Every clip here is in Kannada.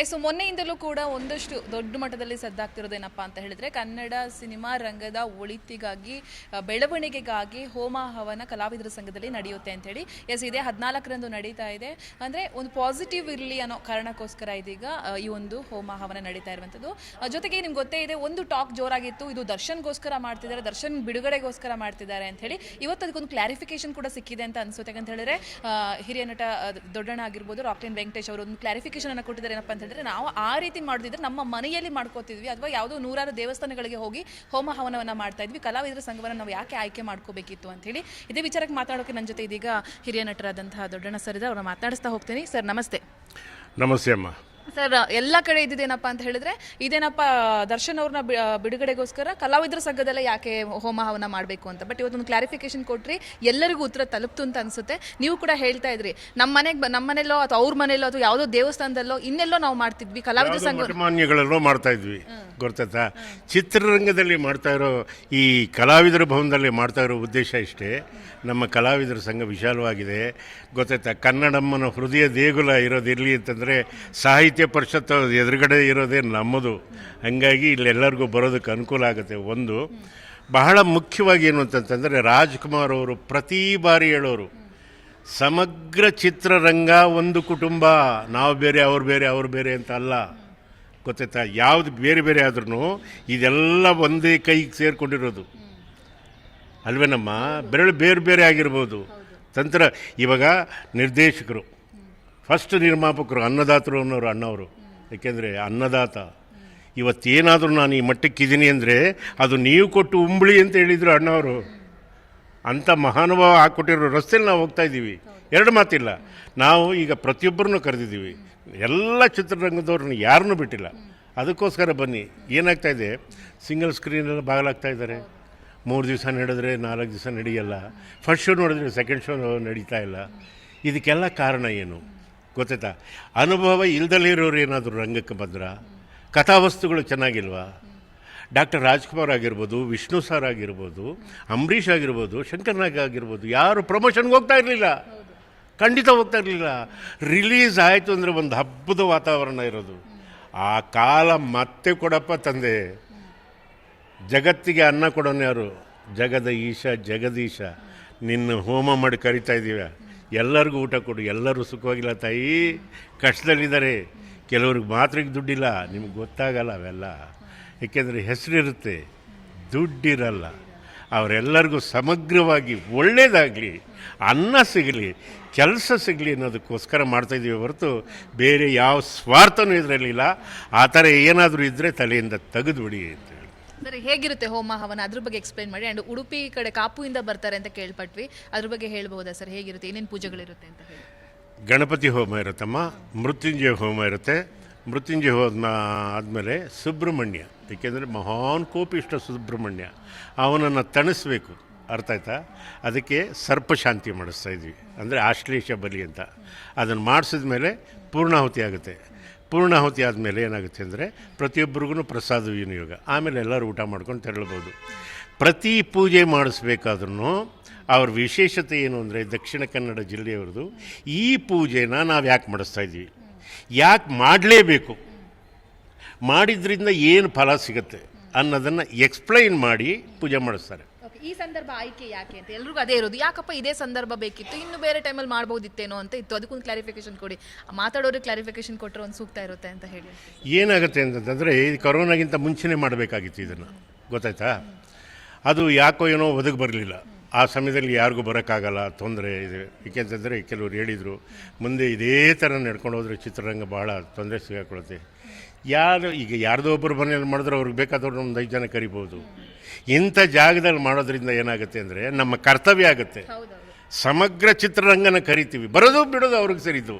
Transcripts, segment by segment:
ಎಸ್ ಮೊನ್ನೆಯಿಂದಲೂ ಕೂಡ ಒಂದಷ್ಟು ದೊಡ್ಡ ಮಟ್ಟದಲ್ಲಿ ಸದ್ದಾಗ್ತಿರೋದೇನಪ್ಪ ಅಂತ ಹೇಳಿದ್ರೆ ಕನ್ನಡ ಸಿನಿಮಾ ರಂಗದ ಒಳಿತಿಗಾಗಿ ಬೆಳವಣಿಗೆಗಾಗಿ ಹೋಮ ಹವನ ಕಲಾವಿದರ ಸಂಘದಲ್ಲಿ ನಡೆಯುತ್ತೆ ಅಂತ ಹೇಳಿ. ಎಸ್ ಇದೇ ಹದಿನಾಲ್ಕರಂದು ನಡೀತಾ ಇದೆ. ಅಂದ್ರೆ ಒಂದು ಪಾಸಿಟಿವ್ ಇರಲಿ ಅನ್ನೋ ಕಾರಣಕ್ಕೋಸ್ಕರ ಇದೀಗ ಈ ಒಂದು ಹೋಮ ಹವನ ನಡೀತಾ ಇರುವಂಥದ್ದು. ಜೊತೆಗೆ ನಿಮ್ಗೆ ಗೊತ್ತೇ ಇದೆ, ಒಂದು ಟಾಕ್ ಜೋರಾಗಿತ್ತು, ಇದು ದರ್ಶನ್ಗೋಸ್ಕರ ಮಾಡ್ತಿದ್ದಾರೆ, ದರ್ಶನ್ ಬಿಡುಗಡೆಗೋಸ್ಕರ ಮಾಡ್ತಿದ್ದಾರೆ ಅಂತ ಹೇಳಿ. ಇವತ್ತು ಅದಕ್ಕೊಂದು ಕ್ಲಾರಿಫಿಕೇಶನ್ ಕೂಡ ಸಿಕ್ಕಿದೆ ಅಂತ ಅನ್ಸುತ್ತೆ. ಅಂತ ಹೇಳಿದ್ರೆ ಹಿರಿಯ ನಟ ದೊಡ್ಡಣ್ಣ ಆಗಿರ್ಬೋದು, ರಾಕ್ಲಿನ್ ವೆಂಕಟೇಶ್ ಅವರು ಒಂದು ಕ್ಲಾರಿಫಿಕೇಶನ್ ಅನ್ನು ಕೊಟ್ಟಿದ್ದಾರೆ ಏನಪ್ಪ ಅಂತ ಹೇಳಿದ್ರೆ ನಾವು ಆ ರೀತಿ ಮಾಡ್ತಿದ್ರೆ ನಮ್ಮ ಮನೆಯಲ್ಲಿ ಮಾಡ್ಕೋತಿದ್ವಿ. ಅಥವಾ ಯಾವುದೋ ನೂರಾರು ದೇವಸ್ಥಾನಗಳಿಗೆ ಹೋಗಿ ಹೋಮ ಹವನವನ್ನ ಮಾಡ್ತಾ ಇದ್ವಿ. ಕಲಾವಿದರ ಸಂಘವನ್ನು ನಾವು ಯಾಕೆ ಆಯ್ಕೆ ಮಾಡ್ಕೋಬೇಕಿತ್ತು ಅಂತ ಹೇಳಿ ಇದೇ ವಿಚಾರಕ್ಕೆ ಮಾತಾಡೋಕೆ ನನ್ನ ಜೊತೆ ಇದೀಗ ಹಿರಿಯ ನಟರಾದಂತಹ ದೊಡ್ಡಣ್ಣ ಸರ್ ಇದೆ ಅವ್ರನ್ನ ಮಾತಾಡಿಸ್ತಾ ಹೋಗ್ತೀನಿ. ಸರ್, ನಮಸ್ತೆ. ನಮಸ್ತೆ ಅಮ್ಮ. ಸರ್ ಎಲ್ಲ ಕಡೆ ಇದ್ದಿದ್ದೇನಪ್ಪ ಅಂತ ಹೇಳಿದ್ರೆ ಇದೇನಪ್ಪ ದರ್ಶನ್ ಅವ್ರನ್ನ ಬಿಡುಗಡೆಗೋಸ್ಕರ ಕಲಾವಿದರ ಸಂಘದಲ್ಲೇ ಯಾಕೆ ಹೋಮ ಹವನ ಮಾಡಬೇಕು ಅಂತ. ಬಟ್ ಇವತ್ತೊಂದು ಕ್ಲಾರಿಫಿಕೇಶನ್ ಕೊಟ್ರಿ ಎಲ್ಲರಿಗೂ ಉತ್ತರ ತಲುಪ್ತು ಅಂತ ಅನ್ಸುತ್ತೆ. ನೀವು ಕೂಡ ಹೇಳ್ತಾ ಇದ್ರಿ ನಮ್ಮ ಮನೆಗೆ ನಮ್ಮ ಮನೆಯಲ್ಲೋ ಅಥವಾ ಅವ್ರ ಮನೆಯಲ್ಲೋ ಅಥವಾ ಯಾವುದೋ ದೇವಸ್ಥಾನದಲ್ಲೋ ಇನ್ನೆಲ್ಲೋ ನಾವು ಮಾಡ್ತಿದ್ವಿ ಕಲಾವಿದರ ಸಂಘ ಮಾಡ್ತಾ ಇದ್ವಿ. ಗೊತ್ತಾಯ್ತಾ ಚಿತ್ರರಂಗದಲ್ಲಿ ಮಾಡ್ತಾ ಇರೋ ಈ ಕಲಾವಿದರ ಭವನದಲ್ಲಿ ಮಾಡ್ತಾ ಇರೋ ಉದ್ದೇಶ ಇಷ್ಟೇ. ನಮ್ಮ ಕಲಾವಿದರ ಸಂಘ ವಿಶಾಲವಾಗಿದೆ. ಗೊತ್ತಾಯ್ತಾ ಕನ್ನಡಮ್ಮನ ಹೃದಯ ದೇಗುಲ ಇರೋದಿರಲಿ ಅಂತಂದರೆ ಸಾಹಿತ್ಯ ಪರಿಷತ್ ಎದುರುಗಡೆ ಇರೋದೇ ನಮ್ಮದು. ಹಂಗಾಗಿ ಇಲ್ಲೆಲ್ಲರಿಗೂ ಬರೋದಕ್ಕೆ ಅನುಕೂಲ ಆಗುತ್ತೆ. ಒಂದು, ಬಹಳ ಮುಖ್ಯವಾಗಿ ಏನು ಅಂತಂತಂದರೆ ರಾಜ್ಕುಮಾರ್ ಅವರು ಪ್ರತಿ ಬಾರಿ ಹೇಳೋರು, ಸಮಗ್ರ ಚಿತ್ರರಂಗ ಒಂದು ಕುಟುಂಬ, ನಾವು ಬೇರೆ, ಅವ್ರು ಬೇರೆ ಅವ್ರು ಬೇರೆ ಅಂತ ಅಲ್ಲ. ಗೊತ್ತಾಯ್ತಾ? ಯಾವುದು ಬೇರೆ ಬೇರೆ ಆದ್ರೂ ಇದೆಲ್ಲ ಒಂದೇ ಕೈಗೆ ಸೇರಿಕೊಂಡಿರೋದು. ಅಲ್ವೇನಮ್ಮ? ಬೆರಳು ಬೇರೆ ಬೇರೆ ಆಗಿರ್ಬೋದು. ತಂತ್ರ, ಇವಾಗ ನಿರ್ದೇಶಕರು. ಫಸ್ಟ್ ನಿರ್ಮಾಪಕರು ಅನ್ನದಾತರು ಅನ್ನೋರು ಅಣ್ಣವರು ಯಾಕೆಂದರೆ ಅನ್ನದಾತ. ಇವತ್ತೇನಾದರೂ ನಾನು ಈ ಮಟ್ಟಕ್ಕಿದ್ದೀನಿ ಅಂದರೆ ಅದು ನೀವು ಕೊಟ್ಟು ಉಂಬಳಿ ಅಂತ ಹೇಳಿದರು ಅಣ್ಣವರು. ಅಂಥ ಮಹಾನುಭಾವ ಹಾಕ್ಕೊಟ್ಟಿರೋ ರಸ್ತೆಯಲ್ಲಿ ನಾವು ಹೋಗ್ತಾ ಇದ್ದೀವಿ. ಎರಡು ಮಾತಿಲ್ಲ. ನಾವು ಈಗ ಪ್ರತಿಯೊಬ್ಬರನ್ನು ಕರೆದಿದ್ದೀವಿ. ಎಲ್ಲ ಚಿತ್ರರಂಗದವ್ರನ್ನ ಯಾರನ್ನೂ ಬಿಟ್ಟಿಲ್ಲ. ಅದಕ್ಕೋಸ್ಕರ ಬನ್ನಿ. ಏನಾಗ್ತಾ ಇದೆ? ಸಿಂಗಲ್ ಸ್ಕ್ರೀನಲ್ಲಿ ಬಾಗಲಾಗ್ತಾ ಇದ್ದಾರೆ. ಮೂರು ದಿವಸ ನಡೆದ್ರೆ ನಾಲ್ಕು ದಿವಸ ನಡೆಯಲ್ಲ. ಫಸ್ಟ್ ಶೋ ನೋಡಿದ್ರೆ ಸೆಕೆಂಡ್ ಶೋ ನಡೀತಾ ಇಲ್ಲ. ಇದಕ್ಕೆಲ್ಲ ಕಾರಣ ಏನು? ಗೊತ್ತಾಯ್ತಾ ಅನುಭವ ಇಲ್ದಲ್ಲಿರೋರು ಏನಾದರೂ ರಂಗಕ್ಕೆ ಬಂದ್ರ? ಕಥಾವಸ್ತುಗಳು ಚೆನ್ನಾಗಿಲ್ವಾ? ಡಾಕ್ಟರ್ ರಾಜ್ಕುಮಾರ್ ಆಗಿರ್ಬೋದು, ವಿಷ್ಣು ಸರ್ ಆಗಿರ್ಬೋದು, ಅಂಬರೀಷ್ ಆಗಿರ್ಬೋದು, ಶಂಕರ್ ನಾಗ್ ಆಗಿರ್ಬೋದು, ಯಾರು ಪ್ರಮೋಷನ್ಗೆ ಹೋಗ್ತಾ ಇರಲಿಲ್ಲ. ಖಂಡಿತ ಹೋಗ್ತಾ ಇರಲಿಲ್ಲ. ರಿಲೀಸ್ ಆಯಿತು ಅಂದರೆ ಒಂದು ಹಬ್ಬದ ವಾತಾವರಣ ಇರೋದು. ಆ ಕಾಲ ಮತ್ತೆ ಕೊಡಪ್ಪ ತಂದೆ. ಜಗತ್ತಿಗೆ ಅನ್ನ ಕೊಡೋನು ಯಾರು? ಜಗದ ಈಶ, ಜಗದೀಶ. ನಿನ್ನ ಹೋಮ ಮಾಡಿ ಕರಿತಾ ಇದ್ದೀವಿ ಎಲ್ಲರಿಗೂ ಊಟ ಕೊಡು, ಎಲ್ಲರೂ ಸುಖವಾಗಿಲ್ಲ ತಾಯಿ. ಕಷ್ಟದಲ್ಲಿದ್ದಾರೆ. ಕೆಲವ್ರಿಗೆ ಮಾತ್ರೆಗೆ ದುಡ್ಡಿಲ್ಲ. ನಿಮ್ಗೆ ಗೊತ್ತಾಗಲ್ಲ ಅವೆಲ್ಲ. ಏಕೆಂದರೆ ಹೆಸರಿರುತ್ತೆ, ದುಡ್ಡಿರಲ್ಲ. ಅವರೆಲ್ಲರಿಗೂ ಸಮಗ್ರವಾಗಿ ಒಳ್ಳೆಯದಾಗಲಿ ಅನ್ನ ಸಿಗಲಿ, ಕೆಲಸ ಸಿಗಲಿ ಅನ್ನೋದಕ್ಕೋಸ್ಕರ ಮಾಡ್ತಾಯಿದ್ದೀವಿ ಹೊರತು ಬೇರೆ ಯಾವ ಸ್ವಾರ್ಥನೂ ಇದರಲ್ಲಿಲ್ಲ ಆ ಥರ ಏನಾದರೂ ಇದ್ದರೆ ತಲೆಯಿಂದ ತೆಗೆದುಬಿಡಿ ಅಂತ. ಸರ್ ಹೇಗಿರುತ್ತೆ ಹೋಮ ಹವನ ಅದ್ರ ಬಗ್ಗೆ ಎಕ್ಸ್ಪ್ಲೈನ್ ಮಾಡಿ. ಅಂಡ್ ಉಡುಪಿ ಕಡೆ ಕಾಪುಯಿಂದ ಬರ್ತಾರೆ ಅಂತ ಕೇಳ್ಪಟ್ವಿ. ಅದ್ರ ಬಗ್ಗೆ ಹೇಳ್ಬಹುದಾ ಸರ್? ಹೇಗಿರುತ್ತೆ? ಏನೇನು ಪೂಜೆಗಳಿರುತ್ತೆ ಅಂತ ಹೇಳಿ. ಗಣಪತಿ ಹೋಮ ಇರುತ್ತಮ್ಮ. ಮೃತ್ಯುಂಜಯ ಹೋಮ ಇರುತ್ತೆ. ಮೃತ್ಯುಂಜಯ ಹೋಮ ಆದಮೇಲೆ ಸುಬ್ರಹ್ಮಣ್ಯ. ಏಕೆಂದರೆ ಮಹಾನ್ ಕೋಪಿಷ್ಟ ಸುಬ್ರಹ್ಮಣ್ಯ. ಅವನನ್ನು ತಣಿಸ್ಬೇಕು. ಅರ್ಥ ಆಯ್ತಾ? ಅದಕ್ಕೆ ಸರ್ಪಶಾಂತಿ ಮಾಡಿಸ್ತಾ ಇದ್ವಿ. ಅಂದರೆ ಆಶ್ಲೇಷ ಬಲಿ ಅಂತ. ಅದನ್ನು ಮಾಡಿಸಿದ ಮೇಲೆ ಪೂರ್ಣಾಹುತಿ ಆಗುತ್ತೆ. ಪೂರ್ಣಾಹುತಿ ಆದಮೇಲೆ ಏನಾಗುತ್ತೆ ಅಂದರೆ ಪ್ರತಿಯೊಬ್ಬರಿಗೂ ಪ್ರಸಾದ ವಿನಿಯೋಗ. ಆಮೇಲೆ ಎಲ್ಲರೂ ಊಟ ಮಾಡ್ಕೊಂಡು ತೆರಳ್ಬೋದು. ಪ್ರತಿ ಪೂಜೆ ಮಾಡಿಸ್ಬೇಕಾದ್ರೂ ಅವ್ರ ವಿಶೇಷತೆ ಏನು ಅಂದರೆ ದಕ್ಷಿಣ ಕನ್ನಡ ಜಿಲ್ಲೆಯವ್ರದ್ದು ಈ ಪೂಜೆನ ನಾವು ಯಾಕೆ ಮಾಡಿಸ್ತಾ ಇದ್ದೀವಿ ಯಾಕೆ ಮಾಡಲೇಬೇಕು? ಮಾಡಿದ್ರಿಂದ ಏನು ಫಲ ಸಿಗುತ್ತೆ ಅನ್ನೋದನ್ನು ಎಕ್ಸ್ಪ್ಲೈನ್ ಮಾಡಿ ಪೂಜೆ ಮಾಡಿಸ್ತಾರೆ. ಈ ಸಂದರ್ಭ ಆಯ್ಕೆ ಯಾಕೆ ಅಂತ? ಎಲ್ರಿಗೂ ಅದೇ ಇರೋದು. ಯಾಕಪ್ಪ ಇದೇ ಸಂದರ್ಭ ಬೇಕಿತ್ತು? ಇನ್ನು ಬೇರೆ ಟೈಮಲ್ಲಿ ಮಾಡ್ಬೋದಿತ್ತೇನೋ ಅಂತ ಇತ್ತು. ಅದಕ್ಕೊಂದು ಕ್ಲಾರಿಫಿಕೇಶನ್ ಕೊಡಿ. ಮಾತಾಡೋರಿಗೆ ಕ್ಲಾರಿಫಿಕೇಶನ್ ಕೊಟ್ಟರೆ ಒಂದು ಸೂಕ್ತ ಇರುತ್ತೆ ಅಂತ ಹೇಳಿ. ಏನಾಗುತ್ತೆ ಅಂತಂದರೆ, ಈ ಕರೋನಾಗಿಂತ ಮುಂಚೆನೇ ಮಾಡಬೇಕಾಗಿತ್ತು ಇದನ್ನು. ಗೊತ್ತಾಯ್ತಾ? ಅದು ಯಾಕೋ ಏನೋ ಒದಗಿ ಬರಲಿಲ್ಲ. ಆ ಸಮಯದಲ್ಲಿ ಯಾರಿಗೂ ಬರೋಕ್ಕಾಗಲ್ಲ, ತೊಂದರೆ ಇದೆ. ಏಕೆಂತಂದರೆ ಕೆಲವರು ಹೇಳಿದರು, ಮುಂದೆ ಇದೇ ಥರ ನಡ್ಕೊಂಡು ಹೋದರೆ ಚಿತ್ರರಂಗ ಭಾಳ ತೊಂದರೆ ಸಿಗಾಕೊಳ್ಳುತ್ತೆ ಯಾರು ಈಗ ಯಾರ್ದೋ ಒಬ್ಬರು ಮನೆಯಲ್ಲಿ ಮಾಡಿದ್ರೆ ಅವ್ರಿಗೆ ಬೇಕಾದವ್ರು ಒಂದು ಐದು ಜನ ಕರಿಬೋದು. ಇಂಥ ಜಾಗದಲ್ಲಿ ಮಾಡೋದ್ರಿಂದ ಏನಾಗುತ್ತೆ ಅಂದರೆ ನಮ್ಮ ಕರ್ತವ್ಯ ಆಗುತ್ತೆ. ಸಮಗ್ರ ಚಿತ್ರರಂಗನ ಕರಿತೀವಿ. ಬರೋದು ಬಿಡೋದು ಅವ್ರಿಗೆ ಸರಿದು.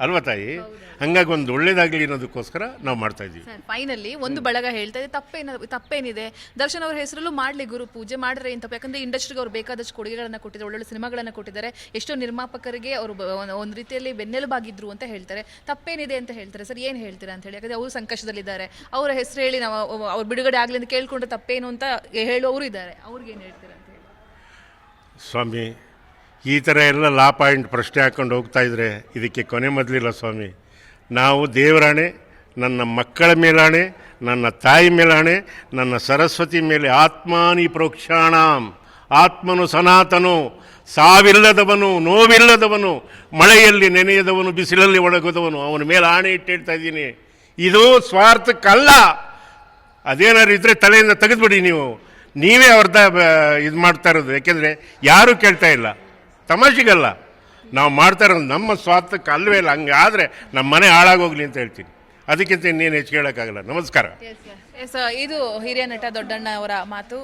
ಅಲ್ವಾ ತಾಯಿ? ಹಂಗಾಗಿ ಒಂದು ಒಳ್ಳೇದಾಗಲಿ ಅನ್ನೋದಕ್ಕೋಸ್ಕರ ನಾವು ಮಾಡ್ತಾ ಇದ್ದೀವಿ. ಸರ್ ಫೈನಲಿ ಒಂದು ಬಳಗ ಹೇಳ್ತಾ ಇದೆ ತಪ್ಪೇನ ತಪ್ಪೇನಿದೆ? ದರ್ಶನ್ ಅವ್ರ ಹೆಸರಲ್ಲೂ ಮಾಡಲಿ ಗುರು ಪೂಜೆ ಮಾಡಿದ್ರೆ ಏನು ತಪ್ಪು. ಯಾಕಂದ್ರೆ ಇಂಡಸ್ಟ್ರಿಗೆ ಅವ್ರು ಬೇಕಾದಷ್ಟು ಕೊಡುಗೆಗಳನ್ನು ಕೊಟ್ಟಿದ್ದಾರೆ ಒಳ್ಳೊಳ್ಳೆ ಸಿನಿಮಾಗಳನ್ನು ಕೊಟ್ಟಿದ್ದಾರೆ. ಎಷ್ಟೋ ನಿರ್ಮಾಪಕರಿಗೆ ಅವರು ಒಂದು ರೀತಿಯಲ್ಲಿ ಬೆನ್ನೆಲುಬಾಗಿದ್ರು ಅಂತ ಹೇಳ್ತಾರೆ. ತಪ್ಪೇನಿದೆ ಅಂತ ಹೇಳ್ತಾರೆ. ಸರ್ ಏನು ಹೇಳ್ತೀರಾ ಅಂತ ಹೇಳಿ? ಯಾಕಂದ್ರೆ ಅವರು ಸಂಕಷ್ಟದಲ್ಲಿದ್ದಾರೆ. ಅವರ ಹೆಸರು ಹೇಳಿ ನಾವು ಅವ್ರು ಬಿಡುಗಡೆ ಆಗಲಿ ಅಂತ ಕೇಳ್ಕೊಂಡ್ರೆ ತಪ್ಪೇನು ಅಂತ ಹೇಳುವವರು ಇದ್ದಾರೆ. ಅವ್ರಿಗೆ ಏನು ಹೇಳ್ತೀರಾ ಅಂತ ಹೇಳಿ? ಸ್ವಾಮಿ ಈ ಥರ ಎಲ್ಲ ಲಾ ಪಾಯಿಂಟ್ ಪ್ರಶ್ನೆ ಹಾಕೊಂಡು ಹೋಗ್ತಾ ಇದ್ರೆ ಇದಕ್ಕೆ ಕೊನೆ ಮೊದಲಿಲ್ಲ ಸ್ವಾಮಿ. ನಾವು ದೇವರಾಣೆ, ನನ್ನ ಮಕ್ಕಳ ಮೇಲಾಣೆ, ನನ್ನ ತಾಯಿ ಮೇಲಾಣೆ, ನನ್ನ ಸರಸ್ವತಿ ಮೇಲೆ ಆತ್ಮಾನಿ ಪ್ರೋಕ್ಷಾಣಾಂ. ಆತ್ಮನು ಸನಾತನು ಸಾವಿಲ್ಲದವನು ನೋವಿಲ್ಲದವನು, ಮಳೆಯಲ್ಲಿ ನೆನೆಯದವನು, ಬಿಸಿಲಲ್ಲಿ ಒಣಗದವನು, ಅವನ ಮೇಲೆ ಆಣೆ ಇಟ್ಟು ಹೇಳ್ತಾ ಇದ್ದೀನಿ. ಇದು ಸ್ವಾರ್ಥಕ್ಕಲ್ಲ. ಅದೇನಾದ್ರು ಇದ್ರೆ ತಲೆಯಿಂದ ತೆಗೆದುಬಿಡಿ ನೀವು. ನೀವೇ ಅವ್ರದ್ದ ಇದು ಮಾಡ್ತಾ ಇರೋದು. ಯಾಕೆಂದರೆ ಯಾರೂ ಕೇಳ್ತಾ ಇಲ್ಲ. ತಮಾಷೆಗಲ್ಲ. ನಾವು ಮಾಡ್ತಾ ಇರೋದು ನಮ್ಮ ಸ್ವಾರ್ಥಕ್ಕೆ ಅಲ್ವೇ ಇಲ್ಲ. ಹಂಗೆ ಆದರೆ ನಮ್ಮ ಮನೆ ಹಾಳಾಗೋಗ್ಲಿ ಅಂತ ಹೇಳ್ತೀನಿ. ಅದಕ್ಕಿಂತ ಇನ್ನೇನು ಹೆಚ್ಚು ಹೇಳೋಕ್ಕಾಗಲ್ಲ ನಮಸ್ಕಾರ. ಎಸ್ ಇದು ಹಿರಿಯ ನಟ ದೊಡ್ಡಣ್ಣ ಅವರ ಮಾತು.